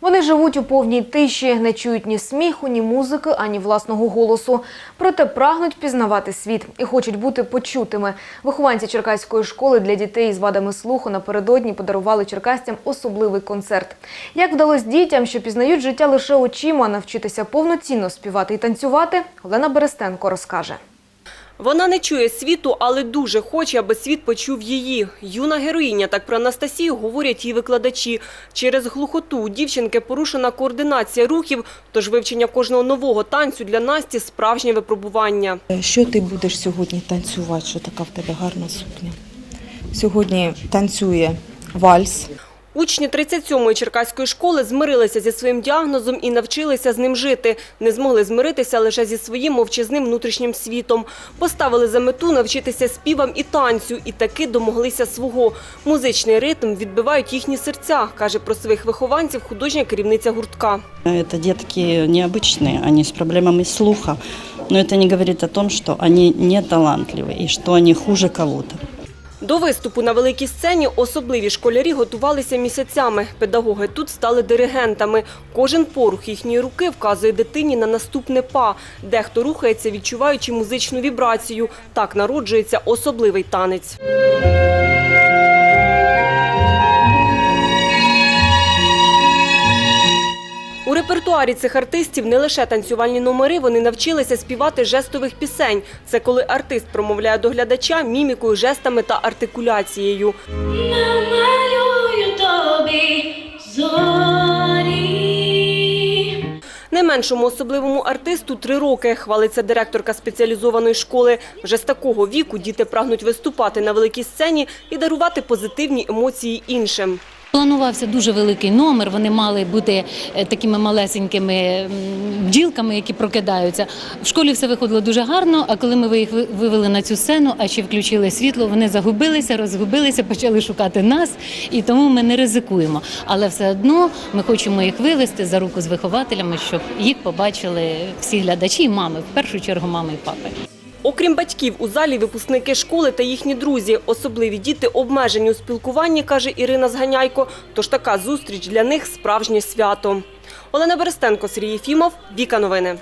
Вони живуть у повній тиші, не чують ні сміху, ні музики, ані власного голосу. Проте прагнуть пізнавати світ і хочуть бути почутими. Вихованці Черкаської школи для дітей з вадами слуху напередодні подарували черкастям особливий концерт. Як вдалося дітям, що пізнають життя лише очима, навчитися повноцінно співати і танцювати, Олена Берестенко розкаже. Вона не чує світу, але дуже хоче, аби світ почув її. Юна героїня, так про Анастасію говорять її викладачі. Через глухоту у дівчинки порушена координація рухів, тож вивчення кожного нового танцю для Насті – справжнє випробування. Що ти будеш сьогодні танцювати? Що така в тебе гарна сукня? Сьогодні танцює вальс. Учні 37-ї черкаської школи змирилися зі своїм діагнозом і навчилися з ним жити. Не змогли змиритися лише зі своїм мовчазним внутрішнім світом. Поставили за мету навчитися співам і танцю, і таки домоглися свого. Музичний ритм відбивають їхні серця, каже про своїх вихованців художня керівниця гуртка. Это детки необычные, они с проблемами слуха, но это не говорит о том, что они не талантливы и что они хуже кого-то. До виступу на великій сцені особливі школярі готувалися місяцями. Педагоги тут стали диригентами. Кожен порух їхньої руки вказує дитині на наступне па. Дехто рухається, відчуваючи музичну вібрацію. Так народжується особливий танець. У репертуарі цих артистів не лише танцювальні номери, вони навчилися співати жестових пісень. Це коли артист промовляє до глядача мімікою, жестами та артикуляцією. Намалюю тобі зорі. Найменшому особливому артисту три роки, хвалиться директорка спеціалізованої школи. Вже з такого віку діти прагнуть виступати на великій сцені і дарувати позитивні емоції іншим. Планувався дуже великий номер. Вони мали бути е, такими малесенькими бджілками, які прокидаються. В школі все виходило дуже гарно. А коли ми їх ви- вивели на цю сцену, а ще включили світло, вони загубилися, розгубилися, почали шукати нас, і тому ми не ризикуємо. Але все одно ми хочемо їх вивести за руку з вихователями, щоб їх побачили всі глядачі, і мами, в першу чергу, мами і папи. Окрім батьків, у залі випускники школи та їхні друзі. Особливі діти обмежені у спілкуванні, каже Ірина Зганяйко. Тож така зустріч для них справжнє свято. Олена Берестенко, Сергій Єфімов, Віка Новини.